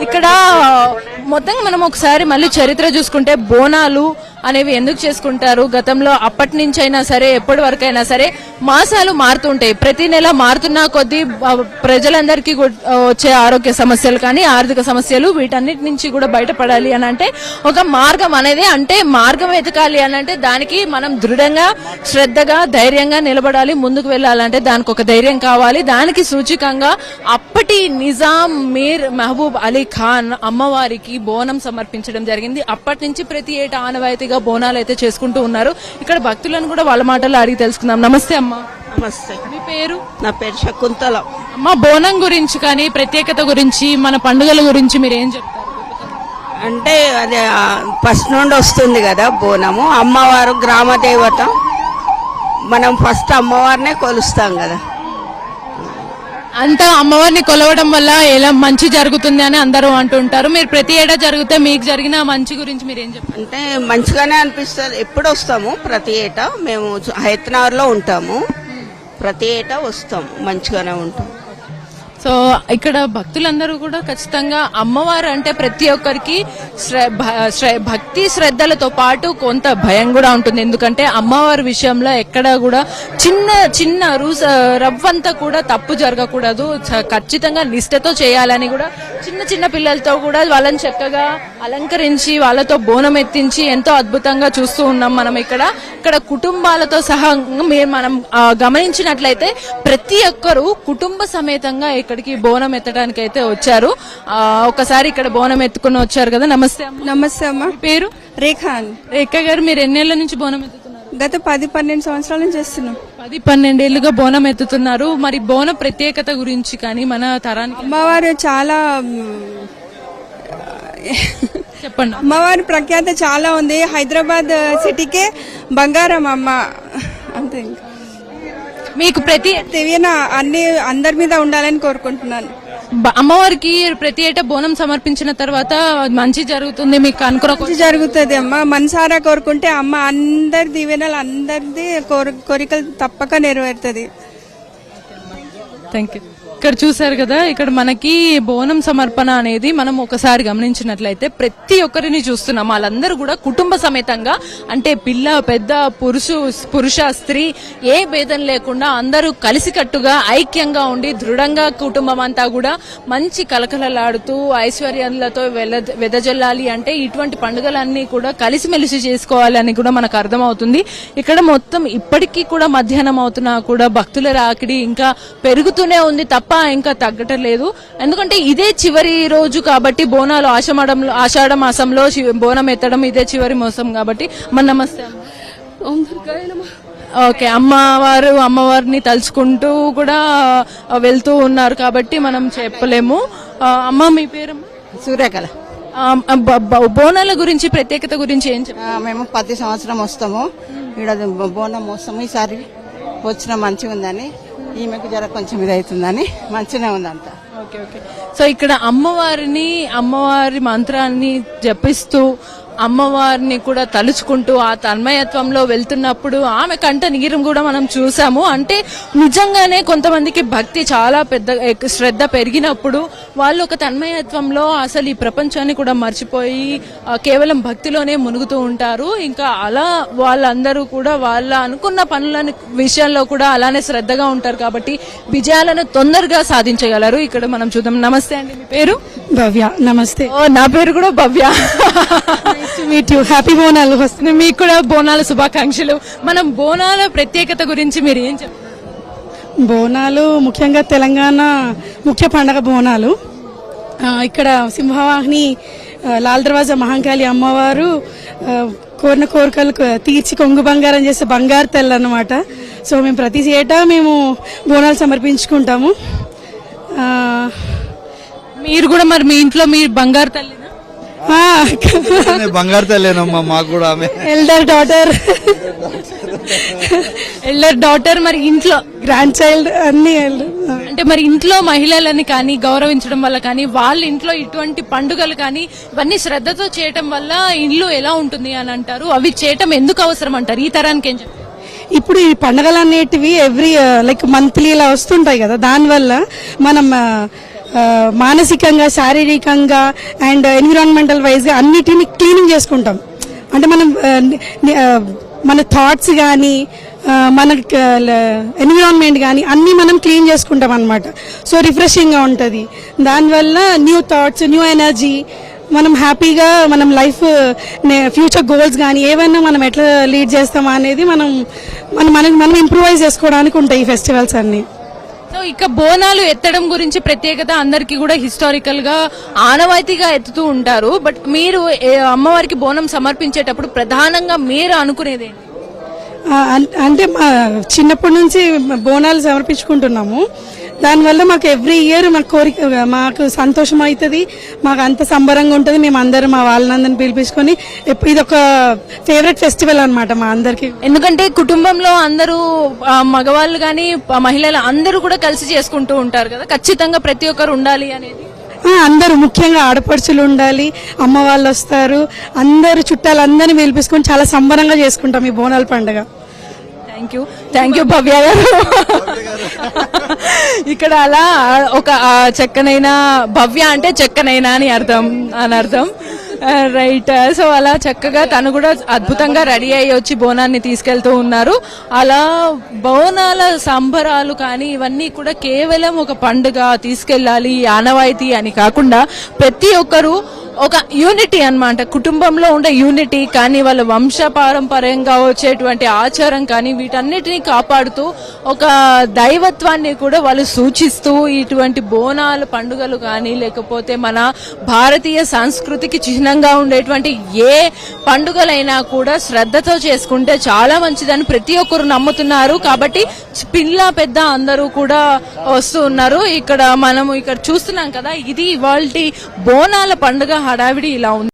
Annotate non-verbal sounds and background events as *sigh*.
ఇక్కడ మొత్తం మనం ఒకసారి మళ్ళీ చరిత్ర చూసుకుంటే బోనాలు అనేవి ఎందుకు చేసుకుంటారు? గతంలో అప్పటి నుంచైనా సరే ఎప్పటి వరకు అయినా సరే మాసాలు మారుతుంటాయి. ప్రతి నెల మారుతున్న కొద్దీ ప్రజలందరికీ వచ్చే ఆరోగ్య సమస్యలు కానీ ఆర్థిక సమస్యలు వీటన్నిటి నుంచి కూడా బయటపడాలి అని అంటే ఒక మార్గం అనేది అంటే మార్గం వెతకాలి అని అంటే దానికి మనం దృఢంగా శ్రద్ధగా ధైర్యంగా నిలబడాలి ముందుకు వెళ్ళాలంటే దానికి ఒక ధైర్యం కావాలి. దానికి సూచికంగా అప్పటి నిజాం మీర్ మహబూబ్ అలీ ఖాన్ అమ్మవారికి బోనం సమర్పించడం జరిగింది. అప్పటి నుంచి ప్రతి ఏటా ఆనవాయితీగా బోనాలు అయితే చేసుకుంటూ ఉన్నారు. ఇక్కడ భక్తులను కూడా వాళ్ళ మాటల్లో అడిగి తెలుసుకుందాం. నమస్తే అమ్మ. నమస్తే. మీ పేరు? నా పేరు శకుంతల. అమ్మ బోనం గురించి కానీ ప్రత్యేకత గురించి మన పండుగల గురించి మీరు ఏం చెప్తారు? అంటే అది ఫస్ట్ నుండి వస్తుంది కదా బోనము. అమ్మవారు గ్రామ దేవత మనం ఫస్ట్ అమ్మవారినే కొలుస్తాం కదా. అంతా అమ్మవారిని కొలవడం వల్ల ఎలా మంచి జరుగుతుంది అని అందరూ అంటుంటారు. మీరు ప్రతి ఏటా జరిగితే మీకు జరిగిన మంచి గురించి మీరు ఏం చెప్పారు? అంటే మంచిగానే అనిపిస్తుంది. ఎప్పుడు వస్తాము? ప్రతి ఏటా మేము హైతనగర్లో ఉంటాము. ప్రతి ఏటా వస్తాము. మంచిగానే ఉంటాం సో ఇక్కడ భక్తులందరూ కూడా ఖచ్చితంగా అమ్మవారు అంటే ప్రతి ఒక్కరికి శ్ర- భ- శ్ర- భక్తి శ్రద్ధలతో పాటు కొంత భయం కూడా ఉంటుంది. ఎందుకంటే అమ్మవారి విషయంలో ఎక్కడ కూడా చిన్న చిన్న రూస్ రవ్వంతా కూడా తప్పు జరగకూడదు. చ- ఖచ్చితంగా నిష్ఠతో చేయాలని కూడా చిన్న చిన్న పిల్లలతో కూడా వాళ్ళని చక్కగా అలంకరించి వాళ్ళతో బోనం ఎత్తించి ఎంతో అద్భుతంగా చూస్తూ ఉన్నాం మనం ఇక్కడ. ఇక్కడ కుటుంబాలతో సహా మనం గమనించినట్లయితే ప్రతి ఒక్కరూ కుటుంబ సమేతంగా ఇక్కడికి బోనం ఎత్తడానికి అయితే వచ్చారు ఒకసారి ఇక్కడ బోనం ఎత్తుకుని వచ్చారు కదా. నమస్తే నమస్తే అమ్మ. పేరు? రేఖాన్ రేఖ గారు మీరు ఎన్నేళ్ళ నుంచి బోనం ఎత్తుతున్నారు గత పది పన్నెండు సంవత్సరాల నుంచి చేస్తున్నాం. పది పన్నెండేళ్ళుగా బోనం ఎత్తుతున్నారు. మరి బోనం ప్రత్యేకత గురించి కానీ మన తరానికి అమ్మవారు చాలా చెప్పండి. అమ్మవారి ప్రఖ్యాత చాలా ఉంది. హైదరాబాద్ సిటీకే బంగారం అమ్మ. అంతే ఇంకా. మీకు ప్రతి తెలియన అన్ని అందరి మీద ఉండాలని కోరుకుంటున్నాను. అమ్మవారికి ప్రతి ఏటా బోనం సమర్పించిన తర్వాత మంచి జరుగుతుంది మీకు అనుకున్న మంచి జరుగుతుంది అమ్మ. మనసారా కోరుకుంటే అమ్మ అందరి దీవెనలు అందరిది కోరి కోరికలు తప్పక నెరవేరుతుంది. థ్యాంక్ యూ ఇక్కడ చూసారు కదా ఇక్కడ మనకి బోనం సమర్పణ అనేది మనం ఒకసారి గమనించినట్లయితే ప్రతి ఒక్కరిని చూస్తున్నాం. వాళ్ళందరూ కూడా కుటుంబ సమేతంగా అంటే పిల్ల పెద్ద పురుషు పురుష స్త్రీ ఏ భేదం లేకుండా అందరూ కలిసికట్టుగా ఐక్యంగా ఉండి దృఢంగా కుటుంబం అంతా కూడా మంచి కలకలలాడుతూ ఐశ్వర్యాలతో వెదజల్లాలి అంటే ఇటువంటి పండుగలన్నీ కూడా కలిసిమెలిసి చేసుకోవాలని కూడా మనకు అర్థమవుతుంది. ఇక్కడ మొత్తం ఇప్పటికీ కూడా మధ్యాహ్నం అవుతున్నా కూడా భక్తుల రాకిడి ఇంకా పెరుగుతూనే ఉంది తప్ప ఇంకా తగ్గటలేదు. ఎందుకంటే ఇదే చివరి రోజు కాబట్టి బోనాలు ఆషాఢంలో ఆషాఢ మాసంలో బోనం ఎత్తడం ఇదే చివరి మోసం కాబట్టి మన నమస్తే అమ్మ. ఓకే అమ్మవారు అమ్మవారిని తలుచుకుంటూ కూడా వెళ్తూ ఉన్నారు కాబట్టి మనం చెప్పలేము. అమ్మ మీ పేరమ్మా? సూర్యకళ. బోనాల గురించి ప్రత్యేకత గురించి ఏం మేము ప్రతి సంవత్సరం వస్తాము. ఇక్కడ బోనం వస్తాము ఈసారి వచ్చిన మంచిగా ఉందని ఈమెకు జర కొంచెం ఇది అవుతుందని ఉందంతా ఓకే ఓకే. సో ఇక్కడ అమ్మవారిని అమ్మవారి మంత్రాన్ని జపిస్తూ అమ్మవారిని కూడా తలుచుకుంటూ ఆ తన్మయత్వంలో వెళ్తున్నప్పుడు ఆమె కంట నీరు కూడా మనం చూసాము. అంటే నిజంగానే కొంతమందికి భక్తి చాలా పెద్ద శ్రద్ధ పెరిగినప్పుడు వాళ్ళు ఒక తన్మయత్వంలో అసలు ఈ ప్రపంచాన్ని కూడా మర్చిపోయి కేవలం భక్తిలోనే మునుగుతూ ఉంటారు. ఇంకా అలా వాళ్ళందరూ కూడా వాళ్ళ అనుకున్న పనుల విషయంలో కూడా అలానే శ్రద్ధగా ఉంటారు కాబట్టి విజయాలను తొందరగా సాధించగలరు. ఇక్కడ మనం చూద్దాం. నమస్తే అండి మీ పేరు? భవ్య. నమస్తే. ఓ నా పేరు కూడా Bhavya. *laughs* *laughs* Meet you happy Bonalu వస్తుంది మీకు కూడా బోనాల శుభాకాంక్షలు. మనం బోనాల ప్రత్యేకత గురించి మీరు ఏం చెప్తారు బోనాలు ముఖ్యంగా తెలంగాణ ముఖ్య పండగ బోనాలు. ఇక్కడ సింహవాహిని లాల్ దర్వాజా మహంకాళి అమ్మవారు కోరిన కోరికలు తీర్చి కొంగు బంగారం చేసే బంగారు తెల్ల అన్నమాట. సో మేము ప్రతి ఏటా మేము బోనాలు సమర్పించుకుంటాము. మీరు కూడా మరి మీ ఇంట్లో మీ బంగారు నేను బంగారు తల్లేనమ్మా మాకు కూడా ఆమె. ఎల్డర్ డాటర్ ఎల్డర్ డాటర్ మరి ఇంట్లో గ్రాండ్ చైల్డ్ అన్ని అంటే మరి ఇంట్లో మహిళలని కానీ గౌరవించడం వల్ల కానీ వాళ్ళ ఇంట్లో ఇటువంటి పండుగలు కానీ ఇవన్నీ శ్రద్ధతో చేయటం వల్ల ఇల్లు ఎలా ఉంటుంది అని అంటారు. అవి చేయటం ఎందుకు అవసరం అంటారు? ఈ తరానికి ఏం చెప్తారు ఇప్పుడు ఈ పండగలు అనేటివి ఎవ్రీ లైక్ మంత్లీ ఇలా వస్తుంటాయి కదా. దానివల్ల మనం ఆ, మానసికంగా శారీరకంగా అండ్ ఎన్విరాన్మెంటల్ వైజ్గా అన్నిటిని క్లీనింగ్ చేసుకుంటాం. అంటే మనం మన థాట్స్ కానీ మన ఎన్విరాన్మెంట్ కానీ అన్నీ మనం క్లీన్ చేసుకుంటాం అనమాట సో రిఫ్రెషింగ్గా ఉంటుంది. దానివల్ల న్యూ థాట్స్ న్యూ ఎనర్జీ మనం హ్యాపీగా మనం లైఫ్ ఫ్యూచర్ గోల్స్ కానీ ఏవైనా మనం ఎట్లా లీడ్ చేస్తామా అనేది మనం మనం మనం మనం ఇంప్రూవైజ్ చేసుకోవడానికి ఉంటాయి ఈ ఫెస్టివల్స్ అన్నీ. సో ఇక బోనాలు ఎత్తడం గురించి ప్రత్యేకత అందరికి కూడా హిస్టారికల్గా ఆనవాయితీగా ఎత్తుతూ ఉంటారు. బట్ మీరు అమ్మవారికి బోనం సమర్పించేటప్పుడు ప్రధానంగా మీరు అనుకునేది అన్- అంటే మా చిన్నప్పటి నుంచి బోనాలు సమర్పించుకుంటున్నాము. దానివల్ల మాకు ఎవ్రీ ఇయర్ మాకు కోరిక మాకు సంతోషం అవుతుంది. మాకు అంత సంబరంగా ఉంటుంది. మేము అందరం మా వాళ్ళందరిని పిలిపించుకొని ఇది ఒక ఫేవరెట్ ఫెస్టివల్ అన్నమాట మా అందరికి. ఎందుకంటే కుటుంబంలో అందరూ మగవాళ్ళు గాని ఆ, మహిళలు అందరూ కూడా కలిసి చేసుకుంటూ ఉంటారు కదా. ఖచ్చితంగా ప్రతి ఒక్కరు ఉండాలి అనేది. అందరూ ముఖ్యంగా ఆడపడుచులు ఉండాలి. అమ్మ వాళ్ళు వస్తారు. అందరు చుట్టాలు అందరిని పిలిపించుకొని చాలా సంబరంగా చేసుకుంటాం ఈ బోనాల పండుగ. Thank you thank you Bhavya garu. ఇక్కడ అలా ఒక చెక్కనైన చెక్కనైనా భవ్య అంటే చెక్కనైనా అని అర్థం అని అర్థం. రైట్. సో అలా చక్కగా తను కూడా అద్భుతంగా రెడీ అయ్యి వచ్చి బోనాన్ని తీసుకెళ్తూ ఉన్నారు. అలా బోనాల సంబరాలు కానీ ఇవన్నీ కూడా కేవలం ఒక పండుగ తీసుకెళ్ళాలి ఆనవాయితీ అని కాకుండా ప్రతి ఒక్కరూ ఒక యూనిటీ అనమాట కుటుంబంలో ఉండే యూనిటీ కానీ వాళ్ళ వంశ పారంపర్యంగా వచ్చేటువంటి ఆచారం కానీ వీటన్నిటిని కాపాడుతూ ఒక దైవత్వాన్ని కూడా వాళ్ళు సూచిస్తూ ఇటువంటి బోనాల పండుగలు కానీ లేకపోతే మన భారతీయ సంస్కృతికి చిహ్నంగా ఉండేటువంటి ఏ పండుగలైనా కూడా శ్రద్ధతో చేసుకుంటే చాలా మంచిదని ప్రతి ఒక్కరు నమ్ముతున్నారు. కాబట్టి పిల్ల పెద్ద అందరూ కూడా వస్తూ ఉన్నారు. ఇక్కడ మనము ఇక్కడ చూస్తున్నాం కదా ఇది ఇవాళ బోనాల పండుగ హడావిడి ఇలా ఉంది.